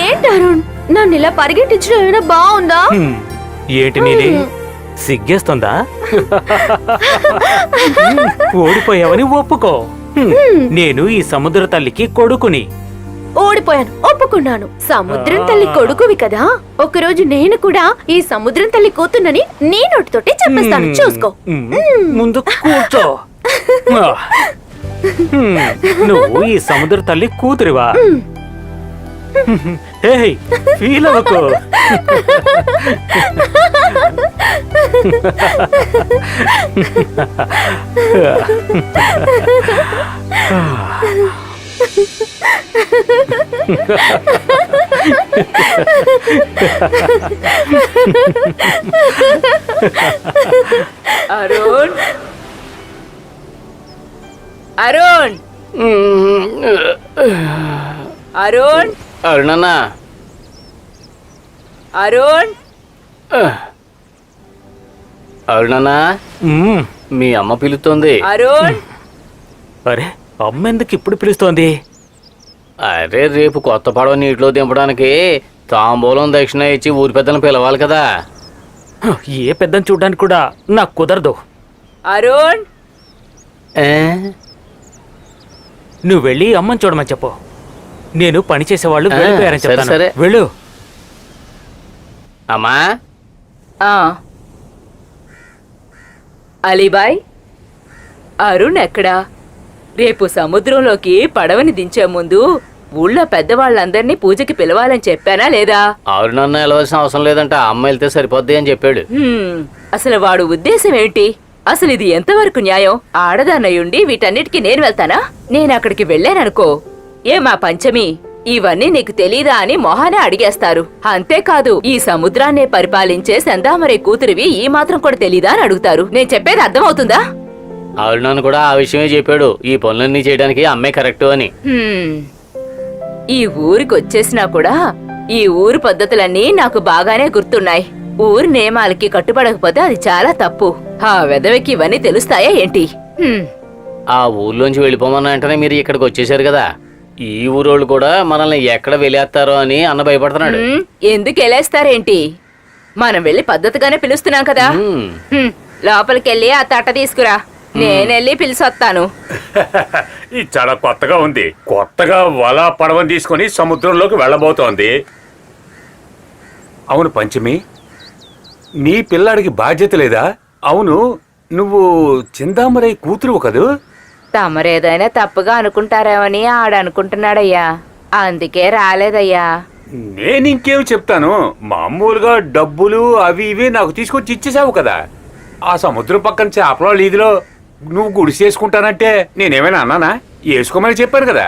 ఏంటి అరుణ్? నన్ను ఇలా పరిగెట్టించడం ఏమైనా బాగుందా. ఏంటి నీలి? సిగ్గేస్తుందా? ఓడిపోయావని ఒప్పుకో. నేను ఈ సముద్ర తల్లికి కొడుకుని. ఓడిపోయాను ఒప్పుకున్నాను. సముద్రం తల్లి కొడుకువి కదా? ఒకరోజు నేను కూడా ఈ సముద్రం తల్లి కూతున్నని నీ నోటితోటి చెప్పేస్తాను. చూసుకో. ముందు కూర్చో. నువ్వు ఈ సముద్ర తల్లి కూతురివా? ఏయ్, ఫీల్ అవ్వకు. అరుణ్ అరుణ్! అరుణ్! అరుణన్నా అరుణ్! అరుణన్నా హ్మ్. మీ అమ్మ పిలుతోంది. అరుణ్! అరే అమ్మ ఎందుకు ఇప్పుడు పిలుస్తోంది? అరే రేపు కొత్త పడవ నీటిలో దింపడానికి తాంబూలం దక్షిణ ఇచ్చి ఊరి పెద్దలను పిలవాలి కదా. ఏ పెద్దని చూడ్డానికి కూడా నాకు కుదరదు. అరుణ్! ఏ? నువ్వు వెళ్ళి అమ్మని చూడమని చెప్పు. నేను పని చేసేవాళ్ళు వెళ్ళిపోయారని సరే, చెప్తాను. సరే. వెళ్ళు. అమ్మా. ఆ. అలీబాయ్ అరుణ్ ఎక్కడా? రేపు సముద్రంలోకి పడవని దించే ముందు ఊళ్ళో పెద్దవాళ్ళందరినీ పూజకి పిలవాలని చెప్పానా లేదా? అరుణన్న వెళ్ళవలసిన అవసరం లేదంట. అమ్మ వెళ్తే సరిపోద్ది అని చెప్పాడు. హ్మ్, అసలు వాడు ఉద్దేశం ఏంటి అసలు ఇది ఎంతవరకు న్యాయం? ఆడదాన్నయుండి వీటన్నిటికీ నేను వెళ్తానా? నేను అక్కడికి వెళ్ళాననుకో. ఏ మా పంచమి ఇవన్నీ నీకు తెలీదా అని మొహానే అడిగేస్తారు. అంతేకాదు ఈ సముద్రాన్నే పరిపాలించే సందామరే కూతురివి ఈ మాత్రం కూడా తెలీదా అని అడుగుతారు. నేను చెప్పేది అర్థమవుతుందా? అరుణన్న కూడా ఆ విషయమే చెప్పాడు. ఈ పనులన్నీ చేయడానికి అమ్మే కరెక్ట్ అని. ఈ ఊరికి వచ్చేసినా కూడా ఈ ఊరు పద్ధతులన్నీ నాకు బాగానే గుర్తున్నాయి. ఊరి నియమాలకి కట్టుబడకపోతే అది చాలా తప్పు. ఆ వెదవికి ఇవన్నీ తెలుస్తాయా ఏంటి? హ్మ్. ఆ ఊర్లోంచి వెళ్ళిపోమన్న వెంటనే మీరు ఇక్కడికి వచ్చేసారు కదా. ఈ ఊరోళ్ళు కూడా మనల్ని ఎక్కడ వెళ్ళేస్తారో అని అన్న భయపడుతున్నాడు. హ్మ్, ఎందుకు వెళ్ళేస్తారేంటి మనం వెళ్ళి పద్ధతిగానే పిలుస్తున్నాం కదా. హ్మ్. హ్మ్, లోపలికెళ్ళి ఆ తట్ట తీసుకురా. నేనెళ్ళి పిలిచొస్తాను ఇది చాలా కొత్తగా ఉంది. కొత్తగా వల పడవని తీసుకొని సముద్రంలోకి వెళ్ళబోతోంది. అవును పంచమి నీ పిల్లాడికి బాధ్యత లేదా? అవును నువ్వు చిందామరై కూతురు కదూ? తమరేదైనా తప్పుగా అనుకుంటారేమని ఆడనుకుంటున్నాడయ్యా. అందుకే రాలేదయ్యా. నేను ఇంకేం చెప్తాను? మామూలుగా డబ్బులు అవి ఇవి నాకు తీసుకొచ్చి ఇచ్చేసావు కదా. ఆ సముద్రం పక్కన చేపల వీధిలో నువ్వు గుడిసి వేసుకుంటానంటే నేనేమైనా అన్నానా? వేసుకోమని చెప్పాను కదా.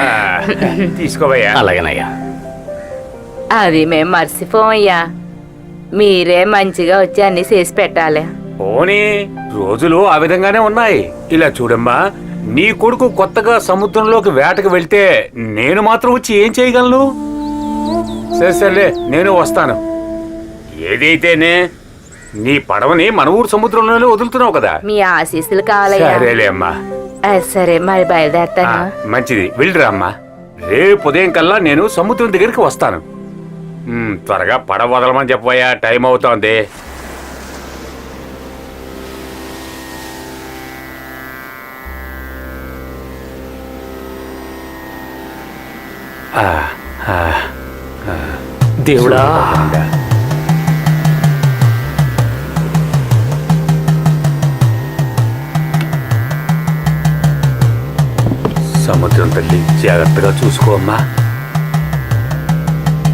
ఆ, తీసుకోవయ్యా. అలాగేనయ్యా. అది మేం మర్చిపోమయ్యా. మీరే మంచిగా వచ్చి అన్ని చేసి పెట్టాలి. పోనీ రోజులు ఆ విధంగానే ఉన్నాయి. ఇలా చూడమ్మా నీ కొడుకు కొత్తగా సముద్రంలోకి వేటకు వెళ్తే నేను మాత్రం వచ్చి ఏం చేయగలను? సరే సర్లే నేను వస్తాను. ఏదైతేనే నీ పడవని మన ఊరు సముద్రంలోనే వదులుతున్నావు కదా? మీ ఆశీస్సులు కావాలయ్యా. సరేలే అమ్మా. ఆ, సరే మరి ఆ, బయలుదేరతాను మంచిది. వెళ్ళిరా అమ్మా. రేపు ఉదయం కల్లా నేను సముద్రం దగ్గరికి వస్తాను. త్వరగా పడవ వదలమని చెప్పబోయా టైం అవుతోంది. దేవుడా. సముద్రం తల్లి జాగ్రత్తగా చూసుకో అమ్మా.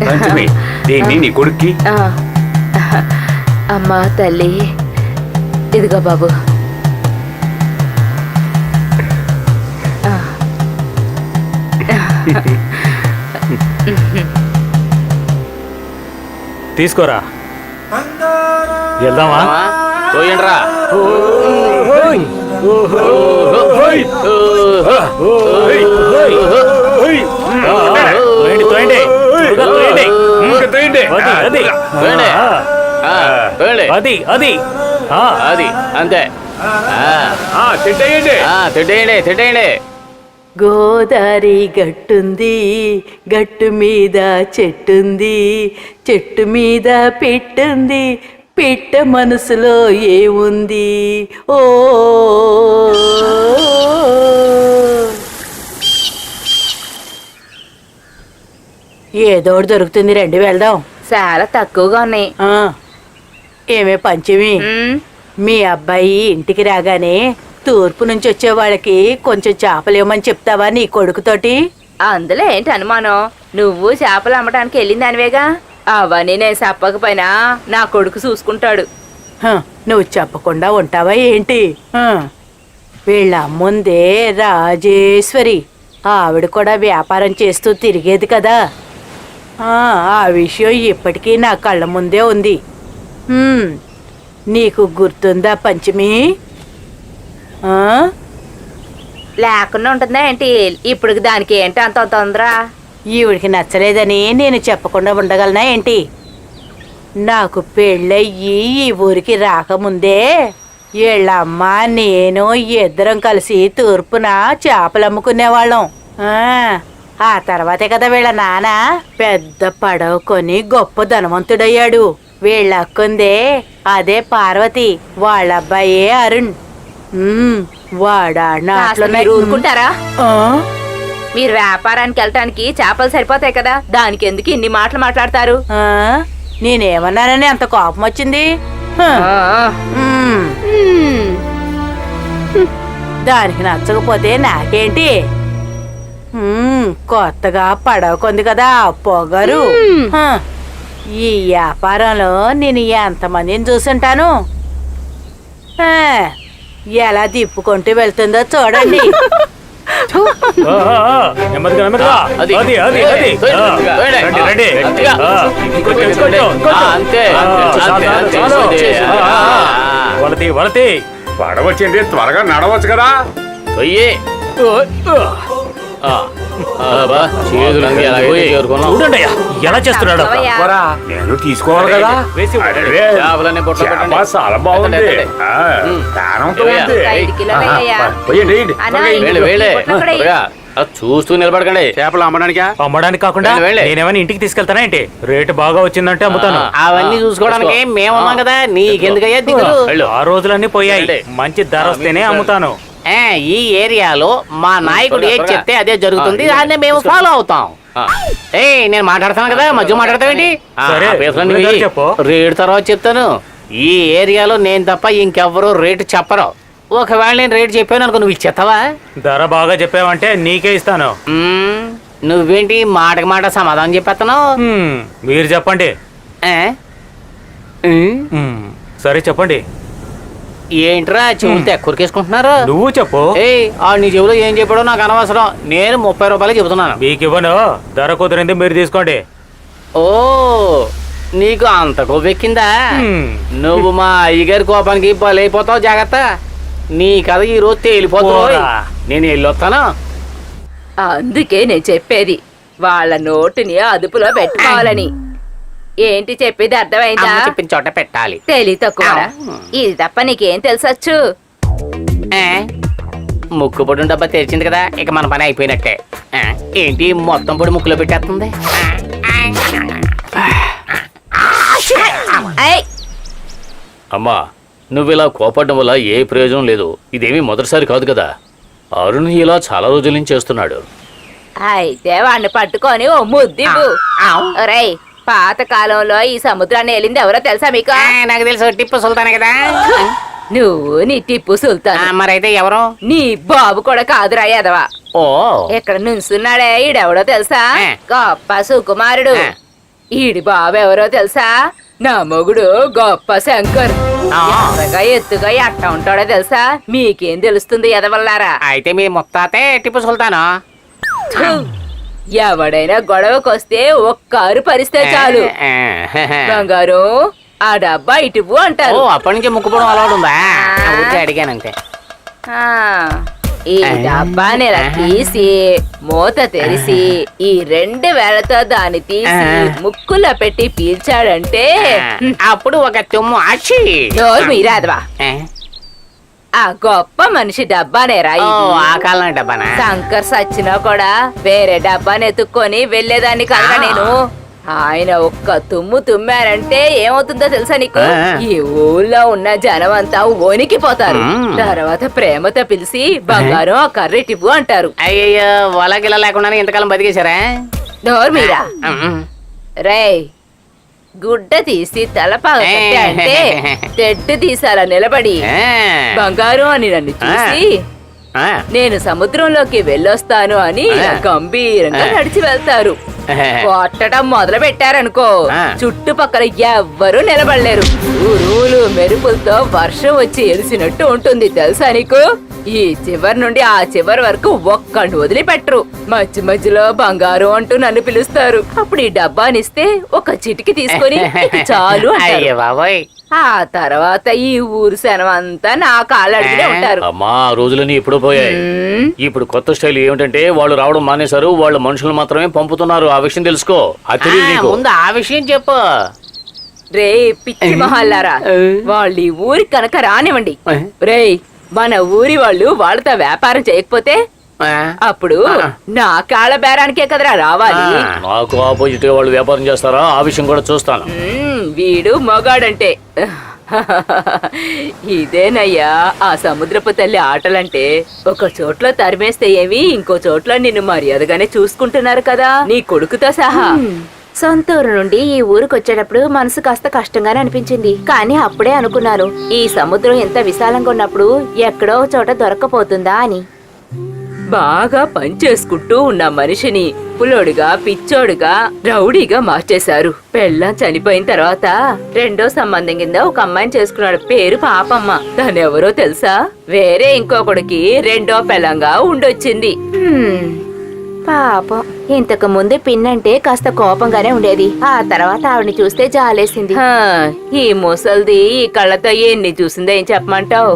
పంచమి దీన్ని నీ కొడుక్కి ఆ, అమ్మా తల్లి ఇదిగో బాబు ఆ. తీసుకోరా వెళ్దామా తోయండ్రా తోయండి, తోయండి. అది, అది. తోయండి. ఆ, ఆ, తోయండి. అది అది. ఆ, అది అంతే. ఆ, తిట్టేయండి. తిట్టేయండి తిట్టేయండి. గోదారి గట్టుంది గట్టు మీద చెట్టుంది చెట్టు మీద పిట్టుంది పిట్ట మనసులో ఏముంది? ఓ. ఏదో ఒకటి దొరుకుతుంది రండి వెళ్దాం. చాలా తక్కువగా ఉన్నాయి. ఆ, ఏమే పంచమి? మ్మ్. మీ అబ్బాయి ఇంటికి రాగానే తూర్పు నుంచి వచ్చే వాళ్ళకి కొంచెం చేపలేమని చెప్తావా నీ కొడుకుతోటి? అందులో ఏంటి అనుమానం? నువ్వు చేపలు అమ్మటానికి వెళ్ళిందానివేగా అవన్నీ నేను చెప్పకపోయినా నా కొడుకు చూసుకుంటాడు. హ, నువ్వు చెప్పకుండా ఉంటావా ఏంటి? హ, వీళ్ళ అమ్ముందే రాజేశ్వరి. ఆవిడ కూడా వ్యాపారం చేస్తూ తిరిగేది కదా. ఆ, విషయం ఇప్పటికీ నా కళ్ళ ముందే ఉంది. నీకు గుర్తుందా పంచమి? లేకుండా ఉంటుందా ఏంటి? ఇప్పుడు దానికి ఏంటి అంత తొందర? ఈవిడికి నచ్చలేదని నేను చెప్పకుండా ఉండగలనా ఏంటి? నాకు పెళ్ళయ్యి ఈ ఊరికి రాకముందే వీళ్ళమ్మ నేను ఇద్దరం కలిసి తూర్పున చేపలు అమ్ముకునేవాళ్ళం. ఆ, తర్వాతే కదా వీళ్ళ నాన్న పెద్ద పడవ కొని గొప్ప ధనవంతుడయ్యాడు. వీళ్ళ అక్కుందే అదే పార్వతి వాళ్ళ అబ్బాయే అరుణ్ ఊరుకుంటారా? మీరు వ్యాపారానికి వెళ్ళటానికి చేపలు సరిపోతాయి కదా దానికి ఎందుకు ఇన్ని మాటలు మాట్లాడతారు? నేనేమన్నానని అంత కోపం వచ్చింది. దానికి నచ్చకపోతే నాకేంటి? కొత్తగా పడవ కొంది కదా పొగరు హ, ఈ వ్యాపారంలో నేను ఎంతమందిని చూసుంటాను? హ, ఎలా తిప్పుకుంటూ వెళ్తుందో చూడండి. వలతి వలతి. పడవచ్చింది త్వరగా నడవచ్చు కదా. చూడండి ఎలా చేస్తున్నాడు నేను తీసుకోవాలి కదా. చాలా బాగుంది. చూస్తూ నిలబడకండి. చేపలు అమ్మడానికా? అమ్మడానికి కాకుండా. నేనేమైనా ఇంటికి తీసుకెళ్తానా ఏంటి? రేటు బాగా వచ్చిందంటే అమ్ముతాను. అవన్నీ చూసుకోవడానికి మేము ఉన్నాం కదా నీకెందుకయ్యా దిగులు. ఆ రోజులన్నీ పోయాయి. మంచి ధర వస్తేనే అమ్ముతాను. ఈ ఏరియాలో మా నాయకుడు ఏది చెప్తే అదే జరుగుతుంది. దాన్ని మేము ఫాలో అవుతాం. ఏ నేను మాట్లాడతాను కదా మధ్య మాట్లాడతావేంటి. రేటు తర్వాత చెప్తాను. ఈ ఏరియాలో నేను తప్ప ఇంకెవ్వరూ రేటు చెప్పరు. ఒకవేళ నేను రేటు చెప్పాను అనుకో నువ్వు ఇచ్చేస్తావా? ధర బాగా చెప్పావంటే నీకే ఇస్తాను. నువ్వేంటి మాటకి మాట సమాధానం చెప్పేస్తున్నావు హ్మ్, మీరు చెప్పండి. సరే చెప్పండి. ఏంట్రా చెవులు కొరికేసుకుంటున్నారు నువ్వు చెప్పు. ఏయ్ ఆ నీ చెవులో ఏం చెప్పాడో నాకు అనవసరం. నేను ముప్పై రూపాయలు చెబుతున్నాను. మీకు ఇవ్వను. ధర కుదిరింది మీరు తీసుకోండి. ఓ నీకు అంత కొవ్వెక్కిందా? హ్మ్. నువ్వు మా అయ్యగారి కోపానికి బలైపోతావు జాగ్రత్త. నీ కథ ఈ రోజు. నేను వెళ్ళొస్తాను. అందుకే నేను చెప్పేది వాళ్ళ నోటిని అదుపులో పెట్టుకోవాలని. ఏంటి చెప్పేది అర్థమైందా? అమ్మ చెప్పిన చోట పెట్టాలి. తెలి తక్కువ ఇది తప్ప నీకేం తెలుసొచ్చు? ఏ? ముక్కు పొడి డబ్బా తెరిచింది కదా ఇక మన పని అయిపోయినట్టే? ఏంటి మొత్తం పొడి ముక్కులో పెట్టేస్తుంది? ఐ అమ్మా నువ్వు ఇలా కోపడడం వల్ల ఏ ప్రయోజనం లేదు. ఇదేమీ మొదటిసారి కాదు కదా. అరుణ్ ఇలా చాలా రోజుల నుంచి చేస్తున్నాడు. అయితే వాడిని పట్టుకొని ఓ ఒరేయ్ పాత కాలంలో ఈ సముద్రాన్ని వెళ్ళింది ఎవరో తెలుసా మీకు? నాకు తెలుసు టిప్పు సుల్తానే కదా. నువ్వు నీ టిప్పు సుల్తాన్. మరైతే ఎవరు? నీ బాబు కూడా కాదురా యాదవా. ఓ. ఇక్కడ నుంచున్నాడే ఈడెవడో తెలుసా? ఆ. గొప్ప సుకుమారుడు. ఆ. ఈడి బాబు ఎవరో తెలుసా? నా మొగుడు గొప్ప శంకర్. ఆ. ఎర్రగా ఎత్తుగా ఎట్ట ఉంటాడో తెలుసా? మీకేం తెలుస్తుంది ఎదవల్లారా అయితే మీ ముత్తాతే టిప్పు సుల్తాను. ఎవడైనా గొడవకొస్తే ఒక్కారు పరిస్తే చాలు. బంగారు ఆ డబ్బా ఇటువు ఓ అంటారు. అప్పటి నుంచి ముక్కుపోవడం అలవాటు ఉందా? ఈ డబ్బాని ఇలా తీసి మూత తెరిసి ఈ రెండు వేలతో దాన్ని తీసి ముక్కులో పెట్టి పీల్చాడంటే అప్పుడు ఒక తుమ్ము నోరు మీరాదవా. ఆ గొప్ప మనిషి డబ్బానేరా ఓ ఇది. ఆ కాలం డబ్బానా? శంకర్ సచ్చినా కూడా వేరే డబ్బాని ఎత్తుక్కొని వెళ్ళేదాన్ని కదా నేను. ఆయన ఒక్క తుమ్ము తుమ్మారంటే ఏమవుతుందో తెలుసా నీకు? ఆ. ఈ ఊళ్ళో ఉన్న జనం అంతా వణికిపోతారు. మ్మ్. తర్వాత ప్రేమతో పిలిచి బంగారం ఆ. కర్రెటివ్వు అంటారు. అయ్యయ్యో వలగిల లేకుండానే ఇంతకాలం బతికేశారా? డోర్ మీరా. రేయ్ గుడ్డ తీసి తలపాగ కట్టే అంటే తెడ్డు తీసాల నిలబడి. బంగారం అని నన్ను చూసి. నేను సముద్రంలోకి వెళ్ళొస్తాను అని. గంభీరంగా. నడిచి వెళ్తారు కొట్టడం మొదలు పెట్టారనుకో. చుట్టుపక్కల ఎవ్వరూ నిలబడలేరు మెరుపులతో వర్షం వచ్చి ఎలిసినట్టు ఉంటుంది తెలుసా నీకు ఈ చివరి నుండి ఆ చివరి వరకు ఒక్కడిని వదిలిపెట్టరు. మధ్య మధ్యలో బంగారం అంటూ నన్ను పిలుస్తారు. అప్పుడు ఈ డబ్బానిస్తే ఒక చిటికి తీసుకొని "ఇది చాలు అంటారు. అయ్యో బాబోయ్. ఆ తర్వాత ఈ ఊరు శనం అంతా నా కాళ్ళు అడిగినే ఉంటారు. అమ్మా ఆ ఎప్పుడో పోయాయి. ఇప్పుడు కొత్త స్టైల్ ఏమిటంటే వాళ్ళు రావడం మానేశారు వాళ్ళు మనుషులు మాత్రమే పంపుతున్నారు. ఆ విషయం తెలుసుకో. అది తెలియదు ఆ, నీకు. ముందు ఆ విషయం చెప్పు. రే పిచ్చి మహల్లారా. వాళ్ళు ఈ ఊరి కనుక రానివ్వండి. రేయ్ మన ఊరి వాళ్ళు వాళ్ళతో వ్యాపారం చేయకపోతే. అప్పుడు నా కాళ్ళ బేరానికే కదరా రావాలి. నాకు ఆపోజిట్ వాళ్ళు వ్యాపారం చేస్తారా? ఆ విషయం కూడా చూస్తాను. వీడు మగాడంటే. ఇదేనయ్యా ఆ సముద్రపు తల్లి ఆటలంటే ఒక చోట్ల తరిమేస్తే ఏమి? ఇంకో చోట్ల నిన్ను మర్యాదగానే చూసుకుంటున్నారు కదా. నీ కొడుకుతో సహా. సొంత ఊరు నుండి ఈ ఊరికి వచ్చేటప్పుడు మనసు కాస్త కష్టంగానే అనిపించింది. కానీ అప్పుడే అనుకున్నాను ఈ సముద్రం ఎంత విశాలంగా ఉన్నప్పుడు ఎక్కడో చోట దొరకపోతుందా అని. బాగా పనిచేసుకుంటూ ఉన్న మనిషిని పులోడుగా పిచ్చోడుగా రౌడీగా మార్చేశారు. పెళ్ళం చనిపోయిన తర్వాత రెండో సంబంధం కింద ఒక అమ్మాయిని చేసుకున్నాడు. పేరు పాపమ్మ. దానెవరో తెలుసా? వేరే ఇంకొకడికి రెండో పెళ్ళంగా ఉండొచ్చింది. పాపం. ఇంతకు ముందు పిన్నంటే కాస్త కోపంగానే ఉండేది. ఆ తర్వాత ఆవిడని చూస్తే జాలేసింది. హా, ఈ ముసల్ది ఈ కళ్ళతో ఎన్ని చూసిందో ఏం చెప్పమంటావు?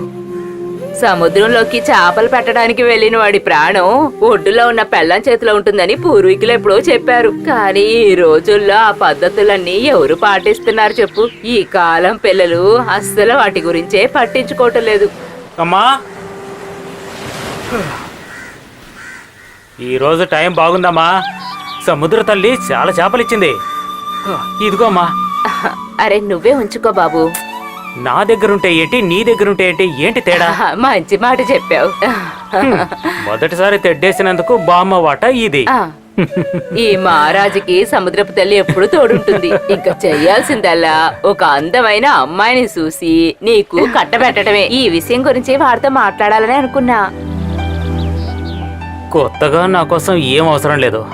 సముద్రంలోకి చేపలు పెట్టడానికి వెళ్ళిన వాడి ప్రాణం ఒడ్డులో ఉన్న పెళ్ళం చేతిలో ఉంటుందని పూర్వీకులు ఎప్పుడో చెప్పారు. కానీ ఈ రోజుల్లో ఆ పద్ధతులన్నీ ఎవరు పాటిస్తున్నారు చెప్పు? ఈ కాలం పిల్లలు అస్సలు వాటి గురించే పట్టించుకోవటం లేదు. అమ్మా! ఈ రోజు టైం బాగుందమ్మా. సముద్ర తల్లి చాలా చేపలు ఇచ్చింది ఇదిగో అమ్మా. అరే నువ్వే ఉంచుకో బాబు. నా దగ్గర ఉంటే ఏంటి నీ దగ్గర ఉంటే ఏంటి ఏంటి తేడా? మంచి మాట చెప్పావు. మొదటిసారి తెడ్డేసినందుకు బామ్మ వాట ఇది. ఈ మహారాజుకి సముద్రపు తల్లి ఎప్పుడు తోడుంటుంది. ఇంకా చెయ్యాల్సిందల్లా ఒక అందమైన అమ్మాయిని చూసి నీకు కట్టబెట్టడమే. ఈ విషయం గురించి వాడితో మాట్లాడాలని అనుకున్నా. కొత్తగా నా కోసం ఏం అవసరం లేదు.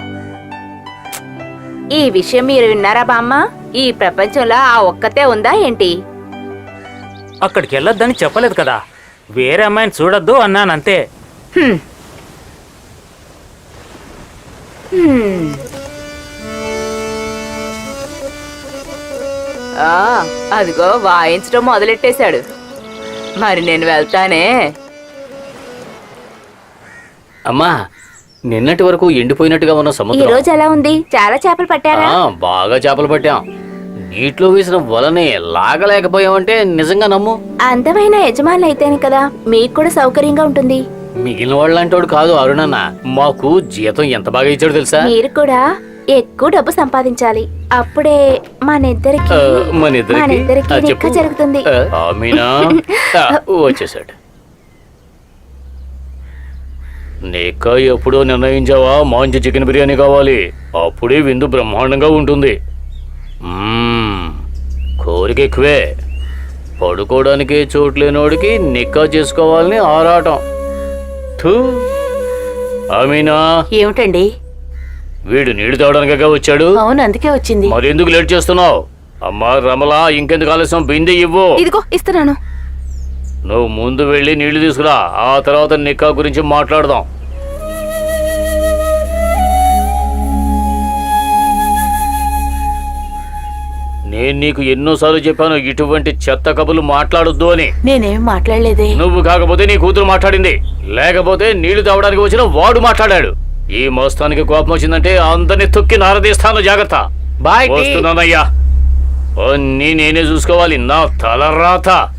ఈ విషయం మీరు విన్నారా బామ్మ? ఈ ప్రపంచంలో ఆ ఒక్కతే ఉందా ఏంటి? అక్కడికి వెళ్ళొద్దని చెప్పలేదు కదా. వేరే అమ్మాయిని చూడొద్దు అన్నానంతే. హ్మ్. హ్మ్. ఆ, అదిగో వాయించడం మొదలెట్టేశాడు. మరి నేను వెళ్తానే. అమ్మా నిన్నటి వరకు ఎండిపోయినట్టుగా ఉన్న ఈ సముద్రం. రోజు ఎలా ఉంది? చాలా చేపలు పట్టారా? ఆ, బాగా చేపలు పట్టాం. నీటిలో వేసిన వలని లాగలేకపోయామంటే నిజంగా నమ్ము. అందమైన యజమానులు అయితేనే కదా మీకు కూడా సౌకర్యంగా ఉంటుంది. మిగిలిన వాళ్ళంటోడు కాదు అరుణన్న. మాకు జీతం ఎంత బాగా ఇచ్చాడు తెలుసా? మీరు కూడా ఎక్కువ డబ్బు సంపాదించాలి. అప్పుడే మనిద్దరికి ఆ, మన ఇద్దరికి? మనిద్దరికి ఆ, నిక్క చెప్పు. జరుగుతుంది. ఆ, ఆమీనా ఆ, వచ్చేసాడు. నీక ఎప్పుడో నిర్ణయించావా? మంచి చికెన్ బిర్యానీ కావాలి. అప్పుడే విందు బ్రహ్మాండంగా ఉంటుంది. కోరిక ఎక్కువే. పడుకోవడానికి చోటు లేనోడికి నిక్కా చేసుకోవాలని ఆరాటం. థూ. ఆమీనా ఏమిటండి? వీడు నీళ్ళు తాగడానికే వచ్చాడు. అవును అందుకే వచ్చింది. మరెందుకు లేట్ చేస్తున్నావు? అమ్మా రమలా ఇంకెందుకు ఆలస్యం? బిందె ఇవ్వు. ఇదిగో ఇస్తున్నాను. నువ్వు ముందు వెళ్ళి నీళ్ళు తీసుకురా. ఆ తర్వాత నిక్కా గురించి మాట్లాడదాం. నేను నీకు ఎన్నోసార్లు చెప్పాను ఇటువంటి చెత్త కబులు మాట్లాడొద్దు అని. నేనేం మాట్లాడలేదే. నువ్వు కాకపోతే నీ కూతురు మాట్లాడింది. లేకపోతే నీళ్ళు తాగడానికి వచ్చిన వాడు మాట్లాడాడు. ఈ మోస్తానికి కోపం వచ్చిందంటే అందరిని తొక్కి నారదీస్తాను జాగ్రత్త. వస్తున్నానయ్యా. అన్నీ నేనే చూసుకోవాలి. నా తలరాత.